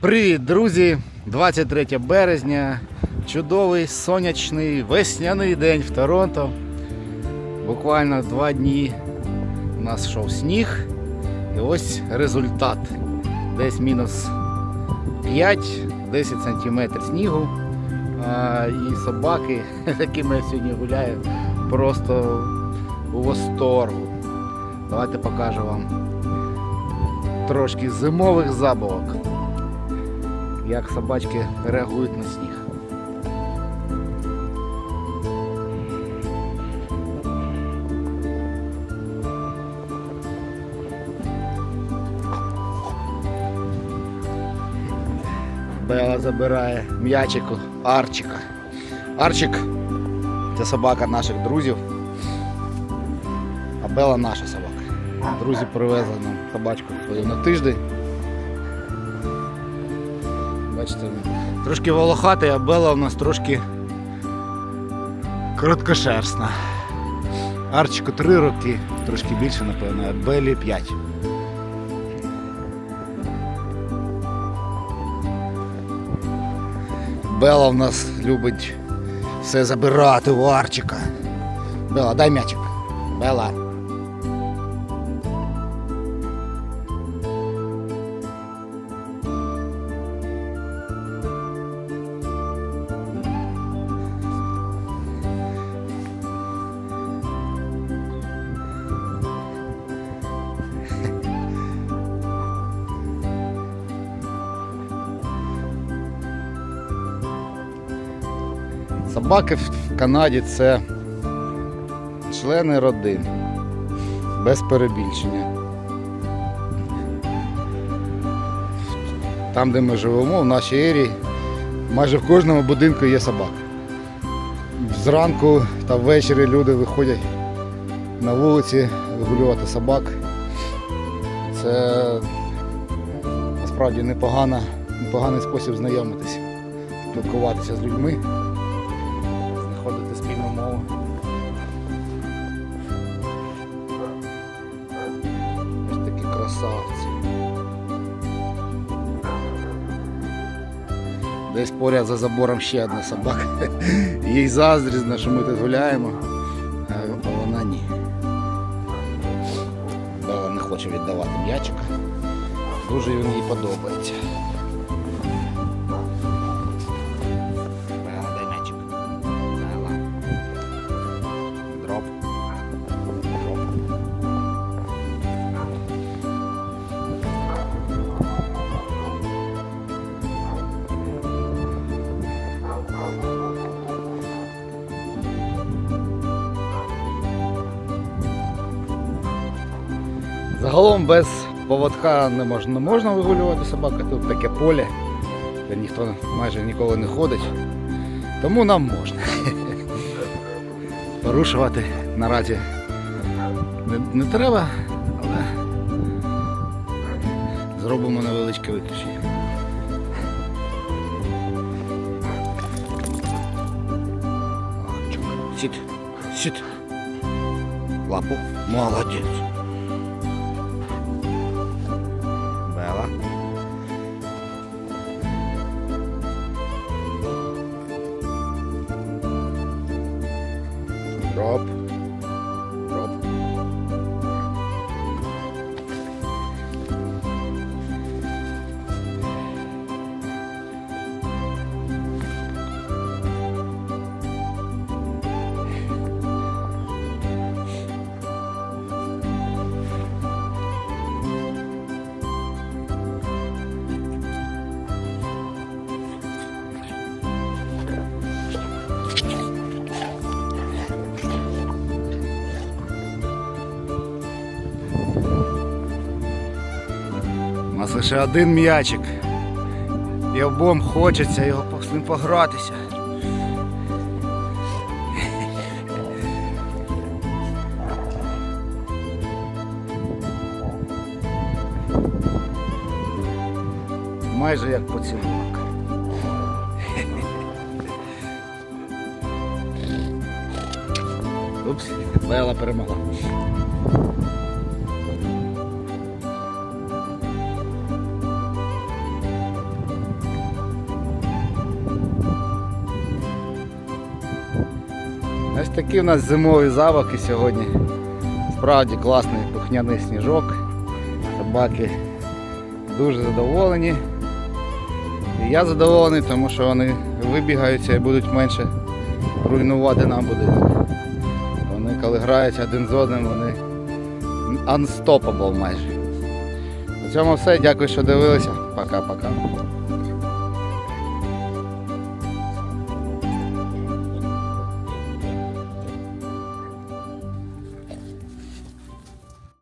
Привіт, друзі! 23 березня. Чудовий сонячний весняний день в Торонто. Буквально два дні у нас йшов сніг. І ось результат. Десь мінус 5-10 сантиметрів снігу. А, і собаки, якими я сьогодні гуляю, просто у восторгу. Давайте покажу вам трошки зимових забавок як собачки реагують на сніг. Бела забирає м'ячику Арчика. Арчик це собака наших друзів. А Бела наша собака. Друзі привезли нам собачку свою на тиждень. Бачите, трошки волохатий, а Бела у нас трошки короткошерстна. Арчику 3 роки, трошки більше, напевно, а Белі 5. Бела в нас любить все забирати у Арчика. Бела, дай м'ячик. Бела. Собаки в Канаді це члени родин. Без перебільшення. Там, де ми живемо, в нашій ерії, майже в кожному будинку є собака. Зранку та ввечері люди виходять на вулиці вигулювати собак. Це насправді непогана, непоганий спосіб знайомитися, спілкуватися з людьми знаходити спільну мову. Ось такі красавці. Десь поряд за забором ще одна собака. Їй заздрізно, що ми тут гуляємо, а вона ні. Бела не хоче віддавати м'ячик. Дуже він їй подобається. Загалом без поводка не можна, не можна вигулювати собаку, тут таке поле, де ніхто майже ніколи не ходить. Тому нам можна. Порушувати наразі не, не треба, але зробимо невеличке виключення. Сіт. Сіт. Лапу. Молодець. drop. Нас лише один м'ячик. І обом хочеться його з ним погратися. Майже як поцілунок. Упс, Лела перемогла. Ось такі в нас зимові забавки сьогодні. Справді класний пухняний сніжок. Собаки дуже задоволені. І я задоволений, тому що вони вибігаються і будуть менше руйнувати нам будинок. Вони коли граються один з одним, вони unstoppable майже. На цьому все. Дякую, що дивилися. Пока-пока.